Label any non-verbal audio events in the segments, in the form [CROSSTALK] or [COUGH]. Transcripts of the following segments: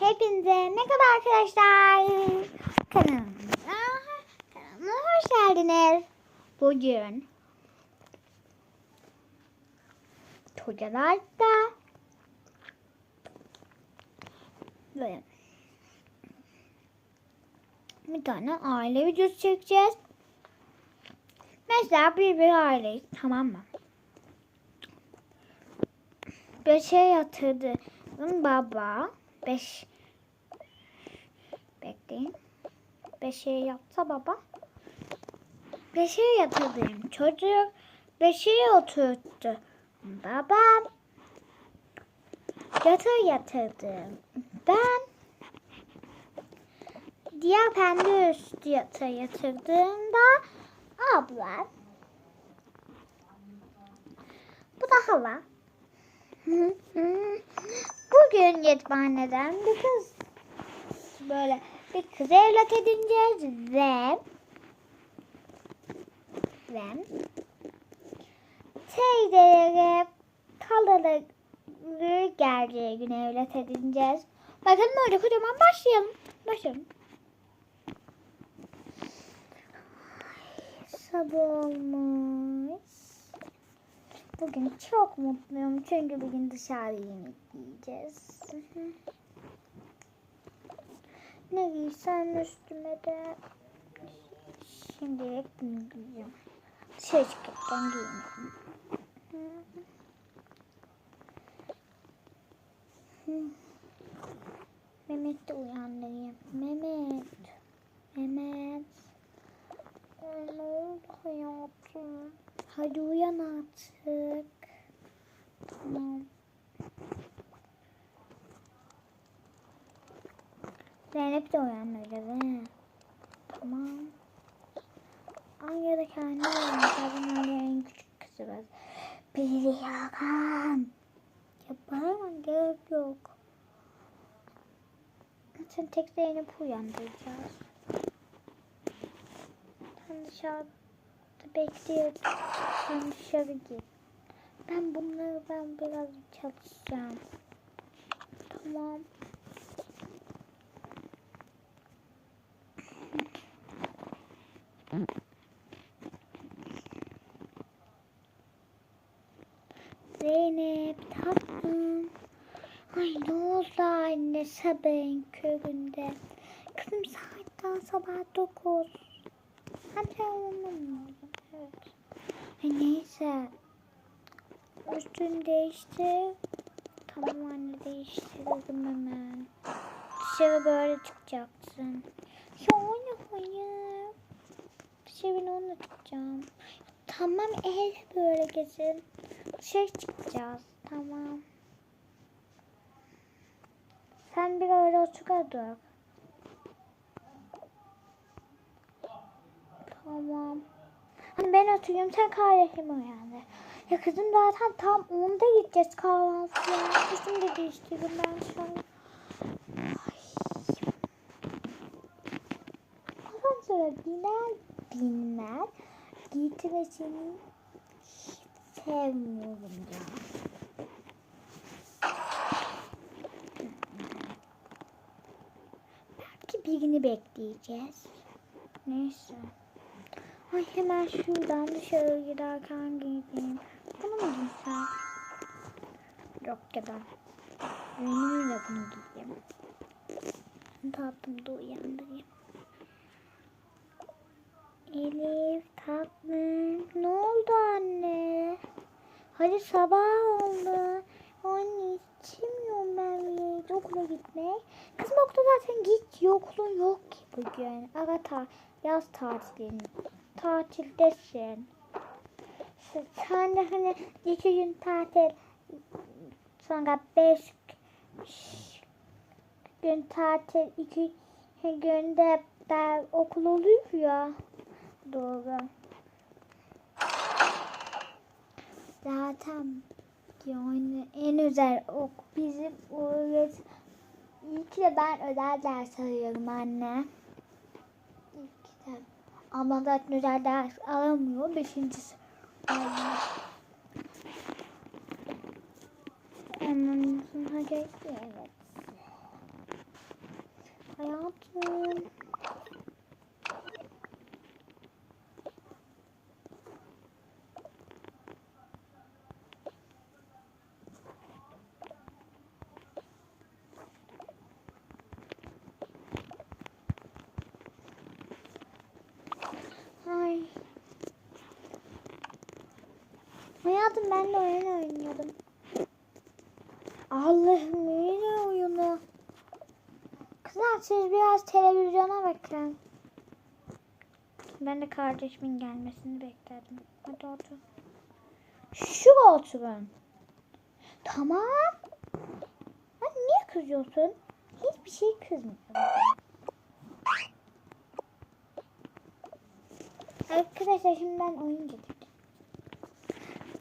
Hepinize merhaba arkadaşlar. Kanalıma, kanalıma hoş geldiniz. Bugün böyle bir tane aile videosu çekeceğiz. Mesela bir bir aileyiz tamam mı? Beşe yatırdı baba. Beş bekleyin. Beşe yatsa baba. Beşe yatırdım çocuk. Beşe oturttu. Babam. Yatır yatırdım. Ben diğer pembe üstü yatır yatırdığımda abla. Bu da hala. [LAUGHS] Bugün yetimhaneden bir kız böyle bir kız evlat edineceğiz ve ve teyzelere kalaları geleceği gün evlat edineceğiz. Bakalım öyle kocaman başlayalım. Başlayalım. Sabah olmuş. Bugün çok mutluyum çünkü bugün dışarı yemek yiyeceğiz. ne giysem üstüme de şimdilik bunu giyeceğim. Dışarı çıkarken giymiyorum. Mehmet de uyandırayım. Mehmet. Mehmet. Ne oldu hayatım? Hadi uyan artık. Tamam. Zeynep de uyanmayacağız he. Tamam. Anya da kendi Anya en küçük kızı var. Biri yakan. Ya bana gerek yok. Sen tek Zeynep'i uyandıracağız. Sen dışarıda bekliyorum. Sen dışarı git. Ben bunları ben biraz çalışacağım. Tamam. Zeynep tatlım. Ay ne oldu anne sabahın köründe. Kızım saat daha sabah dokuz. Hadi olmam lazım. Evet. Ay neyse. Üstünü değiştir. Tamam anne değiştirdim hemen. Dışarı böyle çıkacaksın. Ya anne hayır. Dışarı onunla çıkacağım. Tamam el böyle gezin. Dışarı çıkacağız. Tamam. Sen bir öyle otur dur. Tamam. Hani ben oturuyorum sen kardeşim uyandı. Ya kızım zaten tam 10'da gideceğiz kahvaltıya. Kızım da değiştirdim ben şu an. Sonra biner binmez gitmesini hiç sevmiyorum ya. Belki birini bekleyeceğiz. Neyse. Ay hemen şuradan dışarı giderken giyeyim. Bunu mu giysem? Yok da. Rengiyle bunu giyeyim. Tatlım da uyandırayım. Elif tatlım. Ne oldu anne? Hadi sabah oldu. Anne istemiyorum ben bile okula gitmek. Kızım okula zaten git. Okulun yok ki bugün. Ara ta yaz tatilin. Tatildesin. Sen de hani iki gün tatil sonra beş gün tatil iki günde ben okul oluyor ya. Doğru. Zaten yani en özel ok bizim öğret. İyi ki de ben özel ders alıyorum anne. İyi ki de. Ablam zaten özel ders alamıyor. Beşincisi. Anlamıyorsun. Ha geçti. Evet. Hayatım. Ben de oyun oynuyordum. Allah'ım ne oyunu. Kızlar siz biraz televizyona bakın. Ben de kardeşimin gelmesini bekledim. Hadi otur. Şuraya oturun. Tamam. Lan niye kızıyorsun? Hiçbir şey kızmıyorum. Arkadaşlar şimdi ben oyun getirdim.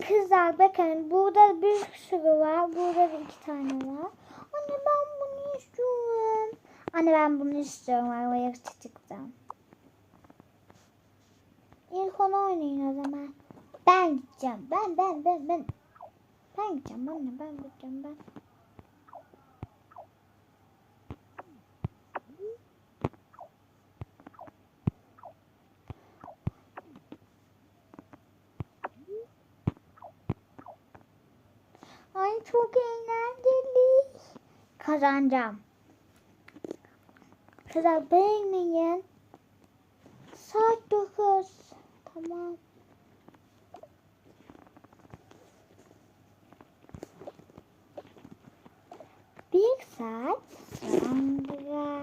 Kızlar bakın burada bir sürü var. Burada da iki tane var. Anne ben bunu istiyorum. Anne ben bunu istiyorum. Arabaya çıkacağım. İlk onu oynayın o zaman. Ben gideceğim. Ben ben ben ben. Ben gideceğim anne ben gideceğim ben. Ay çok eğlenceli. Kazanacağım. Kızlar beğenmeyin. Saat 9. Tamam. Bir saat sonra.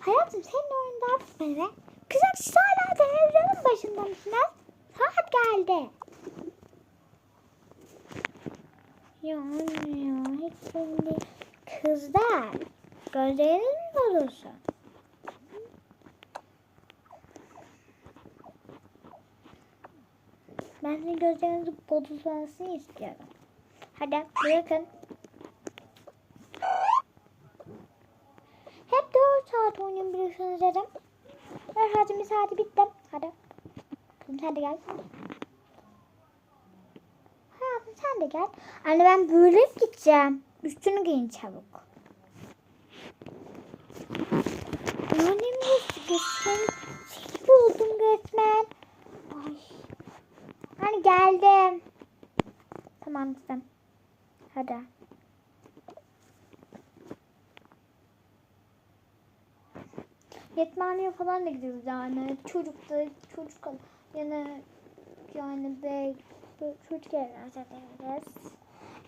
Hayatım senin oyunda bitmedi. Kızlar siz hala televizyonun başında mısınız? Saat geldi. Ya anne ya hiç şimdi kızlar gözleriniz mi bozulsun? Ben de gözlerinizin bozulmasını istiyorum. Hadi bırakın. Hep 4 saat oynayabilirsiniz dedim. Ver hadi saati bitti. Hadi. De gel. Sen de gel. Anne ben böyle gideceğim? Üstünü giyin çabuk. Annem resmen sil buldum resmen. Ay. Hani geldim. Tamam kızım. Hadi. Yetmaniye falan da gidiyoruz yani. Çocuk da çocuk yani yani be, çocuk evleneceğiz.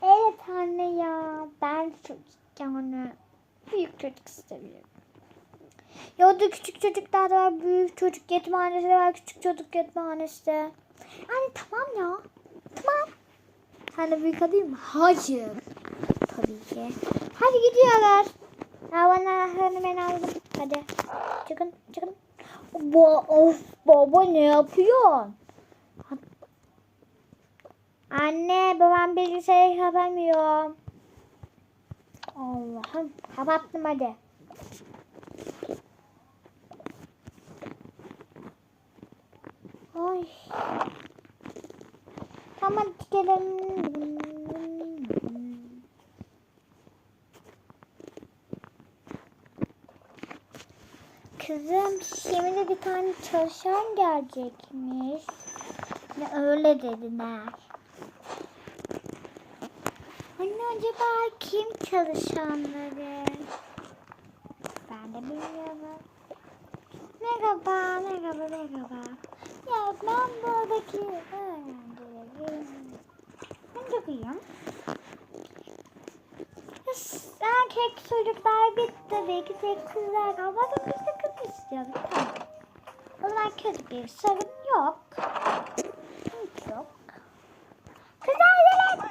Evet anne ya. Ben çocuk yani büyük çocuk istiyorum. Ya da küçük çocuklar da var, büyük çocuk yetimhanesi de var, küçük çocuk yetimhanesi de. Yani tamam ya. Tamam. Sen de büyük alayım mı? Hayır. Tabii ki. Hadi gidiyorlar. Ya bana ben aldım. Hadi. Çıkın çıkın. Ba of baba ne yapıyorsun? Anne babam bilgisayarı kapamıyor. Allah'ım kapattım hadi. Ay. Tamam gidelim. Kızım şimdi bir tane çalışan gelecekmiş. Ne öyle dediler. Anne acaba kim çalışanları? Ben de bilmiyorum. Merhaba, merhaba, merhaba. Ya ben buradaki öğrencilerim. Ben çok iyiyim. Erkek çocuklar bitti. Belki tek kızlar kaldı. Ama biz de kız istiyoruz. Tamam. O zaman kötü bir sorun yok. Hiç yok. Kızlar gelin.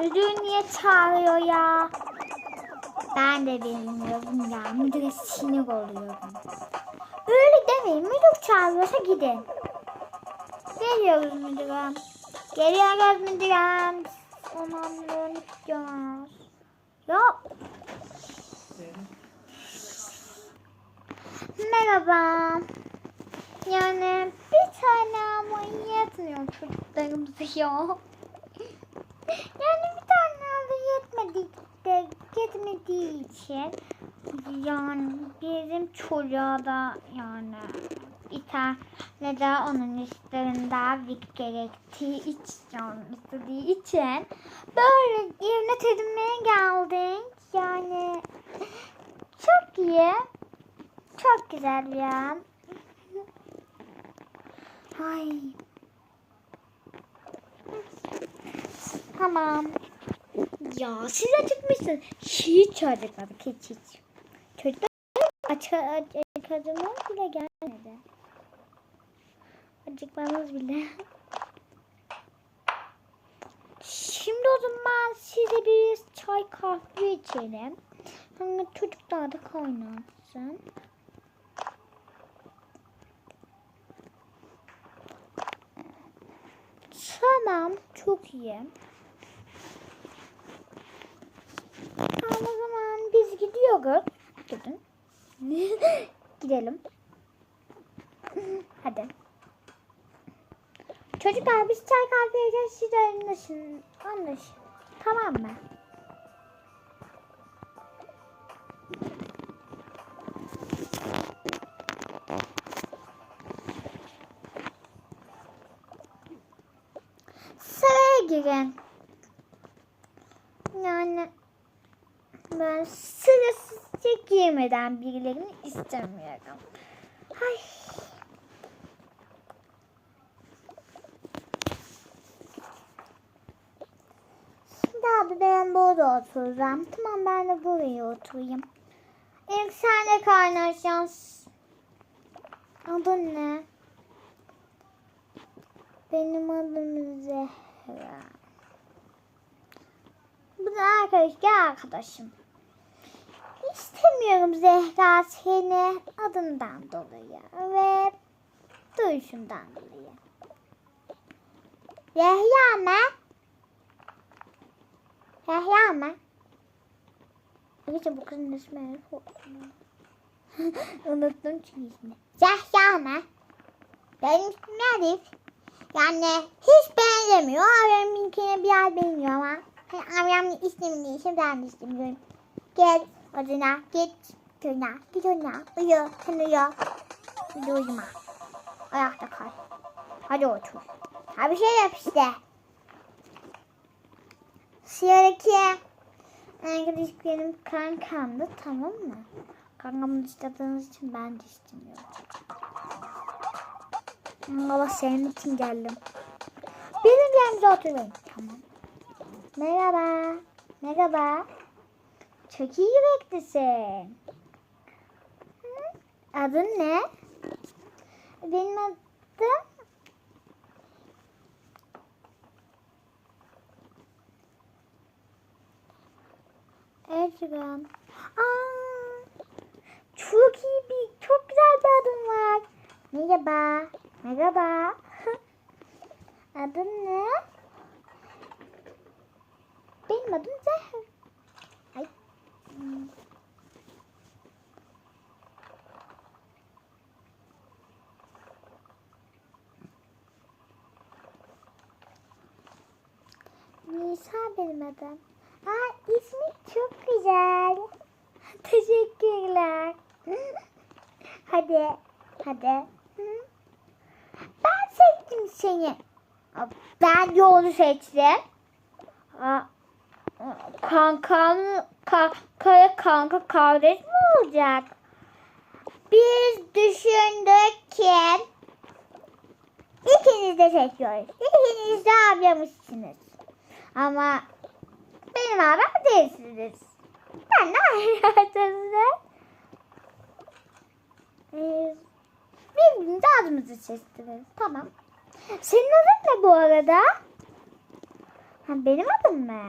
Müdür niye çağırıyor ya? Ben de bilmiyorum ya. Müdüre sinir oluyorum. Öyle demeyin. Müdür çağırıyorsa gidin. Geliyoruz müdürüm. Geliyoruz müdürüm. Onamlığını istiyoruz. Ya. Merhaba. Yani bir tane ama yetmiyor çocuklarımız ya. Yani bir tane de yetmedi de yetmediği için yani bizim çocuğa da yani de onun işlerinde vik gerektiği için istediği için böyle yerine edinmeye geldik. Yani çok iyi. Çok güzel ya. Ay. Tamam. Ya siz acıkmışsınız. Hiç acıkmadık hiç hiç. Çocuklar aç acıkadığımız bile gelmedi. Acıkmamız bile. Şimdi o zaman size bir çay kahve içelim. Hani çocuklar da kaynatsın. Tamam, çok iyi. Tamam o zaman biz gidiyoruz. Gidin. [LAUGHS] Gidelim. [LAUGHS] Hadi. Çocuklar biz çay kahve yiyeceğiz. Siz de anlaşın. Anlaşın. Tamam mı? Sıraya girin. Yani ben sırasızca girmeden birilerini istemiyorum. Ay. Şimdi abi ben burada oturacağım. Tamam ben de buraya oturayım. İlk senle kaynaşacaksın. Adın ne? Benim adım Zehra. Bu da arkadaş, gel arkadaşım. İstemiyorum Zehra seni adından dolayı ve duruşundan dolayı. Zehra mı? Zehra mı? Neyse bu kızın ismi. [LAUGHS] Unuttum çünkü ismini. Zehra mı? Benim ismim Elif. Yani hiç benzemiyor. Abiminkine biraz benziyor ama. Hani abimin ismini değişim ben de istemiyorum. Gel odana git köyüne git odana uyu sen uyu. Hadi uyuma. Ayakta. Hadi otur. Ha bir şey yap işte. Sıradaki arkadaş benim kankamdı tamam mı? Kankamı istediğiniz için ben de istemiyorum. Allah senin için geldim. Benim yerimize oturmayın. Tamam. Merhaba. Merhaba. Çok iyi yüreklisin. Adın ne? Benim adım Erdoğan. Aa, çok iyi bir, çok güzel bir adım var. Merhaba. Merhaba. [LAUGHS] Adın ne? Benim adım Zehra. Nisa benim adım. Aa, ismi çok güzel. [LAUGHS] Teşekkürler. [LAUGHS] hadi, hadi. Ben seçtim seni. Ben yolu seçtim. Kankam, ka, kara kanka kardeş mi olacak? Biz düşündük ki ikiniz de seçiyoruz. İkiniz de ablamışsınız. Ama benim ablam değilsiniz. Ben de hayatınızda. Ee, birbirimize adımızı seçtiniz. Tamam. Senin adın ne bu arada? Ha, benim adım mı?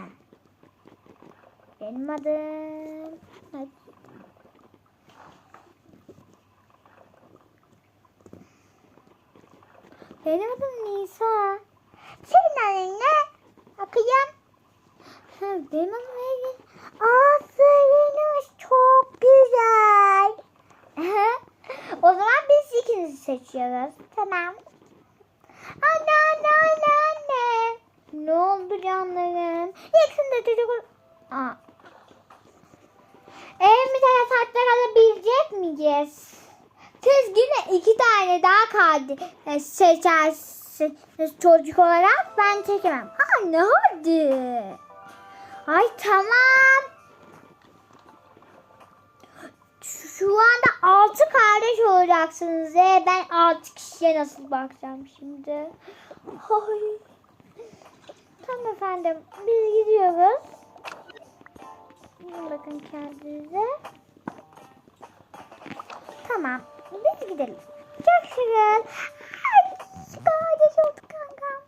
Benim adım... Ay. Benim adım Nisa. Senin adın ne? Ha, benim adım Elif. Aferin çok güzel. o zaman biz ikinizi seçiyoruz. Tamam. Anne anne anne anne. Ne oldu canlarım? Yakında çocuk... Aa. Evimize yataklar alabilecek miyiz? Siz yine iki tane daha kaldı e, seçersiniz çocuk olarak ben çekemem. Anne hadi. Ay tamam. Şu anda altı kardeş olacaksınız. E, ben altı kişiye nasıl bakacağım şimdi? Ay. Tamam efendim. Biz gidiyoruz. Bakın kendinize. Tamam. Biz gidelim. Şükür. Ay, kardeş oldu kankam.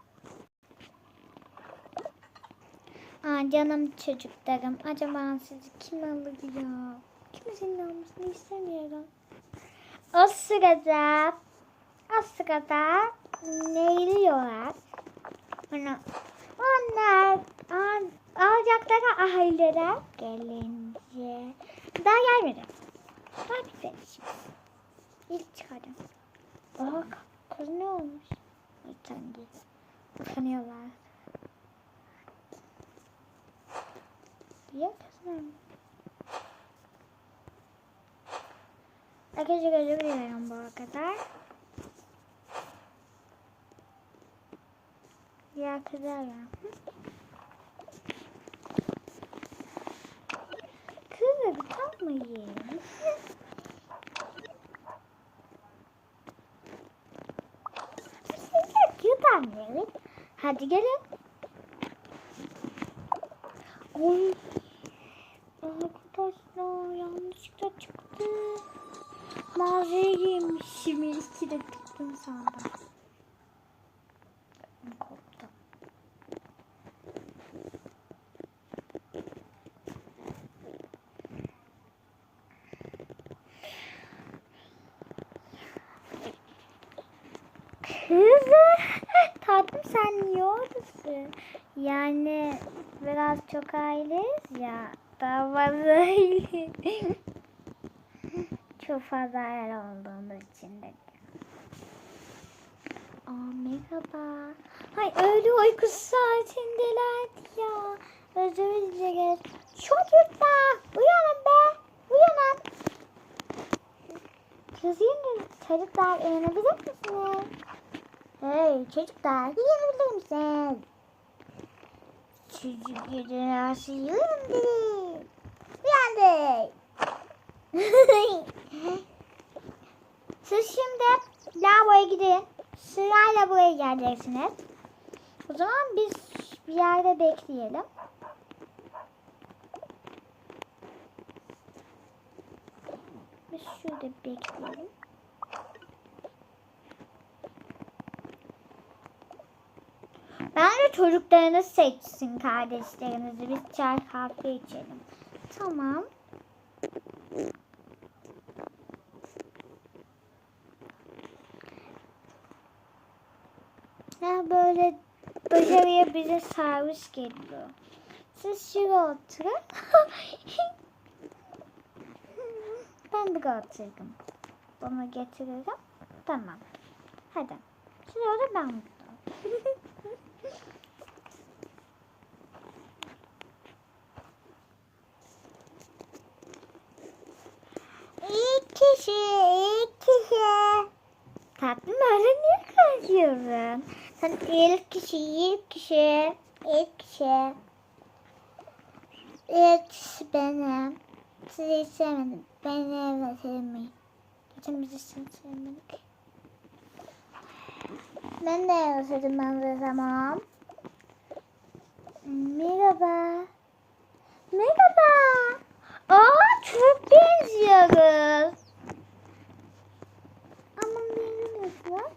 Aa, canım çocuklarım. Acaba sizi kim alır ya? Kimsenin almasını istemiyorum. O sırada o sırada neyliyorlar? Onlar al, alacakları ailelere gelince daha gelmedi. Daha bitmedi şimdi. İlk çıkardım. Aa kız ne olmuş? Git. Utanıyorlar. Ya kızım. Özür dilerim bu kadar. Ya kızarım. Kızım kalmayın. Sizler cute annelik. Hadi gelin. Oy. Arkadaşlar yanlışlıkla çıktı. Mağazaya girmişim. İki de çıktım sandım. Korktum. Kızı tatlım sen niye oradasın? Yani biraz çok aileyiz ya. Daha fazla [LAUGHS] çok fazla aile olduğumuz için de. Aa merhaba. Hay öyle uyku saatindelerdi ya. Özür dileriz. Çocuklar uyanın be. Uyanın. Kızım çocuklar uyanabilir misiniz? Hey çocuklar uyanabilir misiniz? Çocuk generası uyandı. Uyandı. Siz şimdi lavaboya gidin. Sırayla buraya geleceksiniz. O zaman biz bir yerde bekleyelim. Biz şurada bekleyelim. Bence çocuklarınız seçsin kardeşlerinizi. Biz çay kahve içelim. Tamam. Ya böyle dışarıya bize servis geliyor. Siz şuraya oturun. [LAUGHS] ben bir otururum. Bunu getiririm. Tamam. Hadi. Şurada ben otururum. [LAUGHS] İki kişi, iki kişi. Tatlım öyle niye kaçıyorsun? Sen ilk kişi, ilk kişi, ilk kişi. İlk kişi benim. Sizi hiç sevmedim. Beni evet sevmeyin. Geçen bizi seni sevmedik. Ben de özledim ben de tamam. Merhaba. Merhaba. Aa çok benziyoruz. Ama memnunuz ya.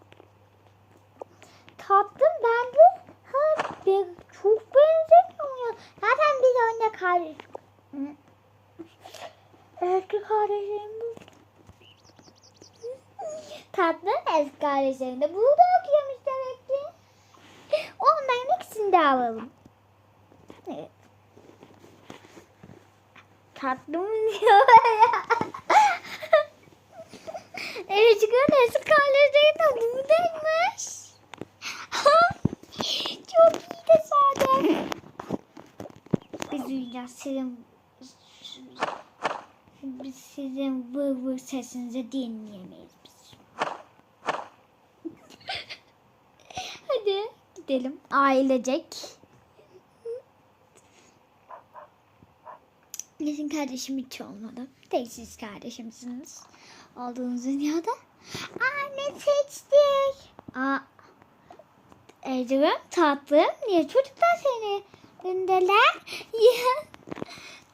Tatlım ben de ha, ben çok benzemiyor. Zaten biz önce kardeş. Eski kardeşim bu. Tatlım eski kardeşlerim de burada okuyormuş demek ki. Onların ikisini de alalım. Evet. Tatlım diyor ya. Ecik'in eski kardeşleri de buradaymış. Çok iyi tesadüf. Biz uyuyacağız biz sizin vır vır sesinizi dinleyemeyiz biz. Hadi gidelim ailecek. Bizim kardeşim hiç olmadı. Tek siz kardeşimsiniz. Olduğunuz dünyada. Aa ne seçtik? Aa, Ecrin tatlım niye çocuklar seni öndeler? [LAUGHS] Ya,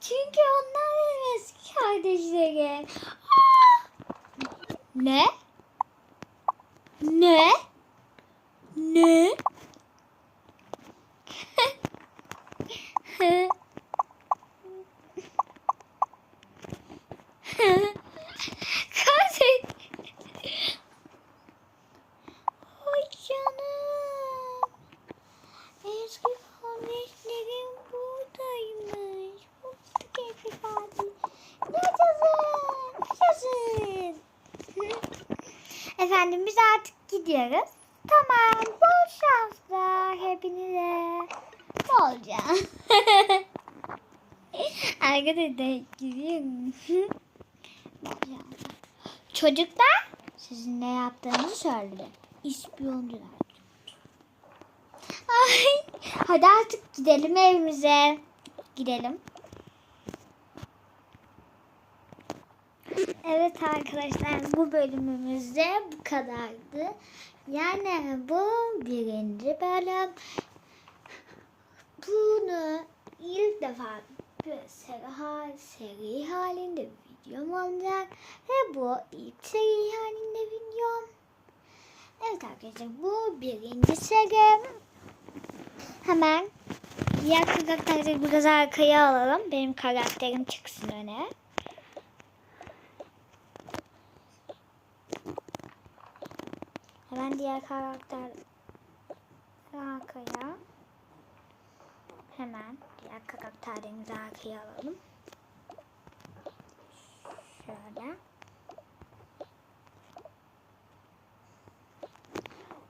çünkü onlar benim eski kardeşlerim. Aa! Ne? Ne? Ne? Kardeş. Ay canım. Eski kardeşlerim buradaymış. Bu eski kardeş. Yaşasın. Yaşasın. Efendim biz artık gidiyoruz. Tamam. Bol şanslar hepinize. Bolca. Arkadaşlar gidiyorum. Çocuklar sizin ne yaptığınızı söyledi. İspiyoncular. Ay, hadi artık gidelim evimize. Gidelim. Evet arkadaşlar bu bölümümüzde bu kadardı. Yani bu birinci bölüm. Bunu ilk defa bir seri, hal- seri halinde videom olacak. Ve bu ilk seri halinde videom. Evet arkadaşlar bu birinci seri. Hemen diğer karakterleri biraz arkaya alalım. Benim karakterim çıksın öne. Hemen diğer karakter arkaya. Hemen diğer karakterlerimizi arkaya alalım. Şöyle.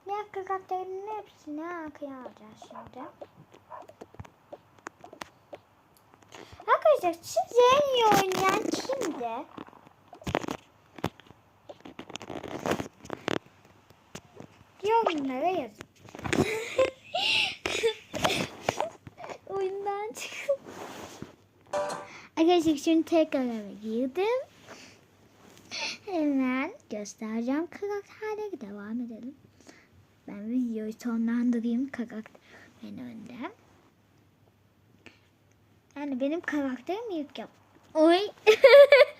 Diğer karakterlerin hepsini arkaya alacağız şimdi. Arkadaşlar sizce en iyi oynayan kimdi? Yorumlara yazın. [LAUGHS] Oyundan çıktım. Arkadaşlar şimdi tekrar eve girdim. Hemen göstereceğim karakterleri devam edelim. Ben videoyu sonlandırayım karakterin önünde. Yani benim karakterim ilk yap. Oy. [LAUGHS]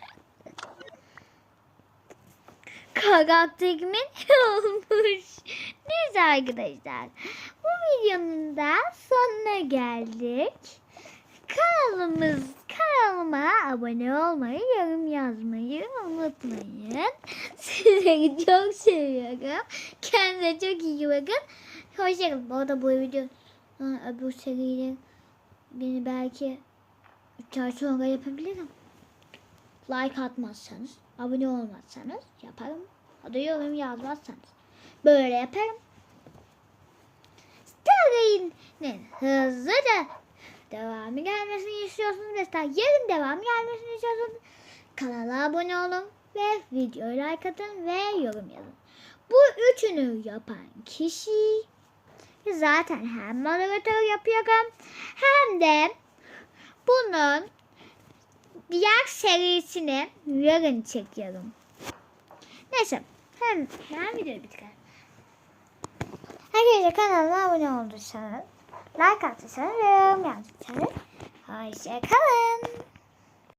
karakterimin [LAUGHS] olmuş. Neyse arkadaşlar. Bu videonun da sonuna geldik. Kanalımız kanalıma abone olmayı, yorum yazmayı unutmayın. [LAUGHS] Sizleri çok seviyorum. Kendinize çok iyi bakın. Hoşçakalın. Bu arada bu video öbür seriyle beni belki 3 ay sonra yapabilirim. Like atmazsanız, abone olmazsanız yaparım. Ya da yorum yazmazsanız böyle yaparım. Stargate hızlıca devamı gelmesini istiyorsunuz. Mesela yarın devamı gelmesini istiyorsunuz. Kanala abone olun ve videoyu like atın ve yorum yazın. Bu üçünü yapan kişi zaten hem moderatör yapıyorum hem de bunun diğer serisini yarın çekiyorum. Neyse hem, hem video biter. Arkadaşlar kanalıma abone olduysanız, like attıysanız ve yorum yazdıysanız hoşçakalın.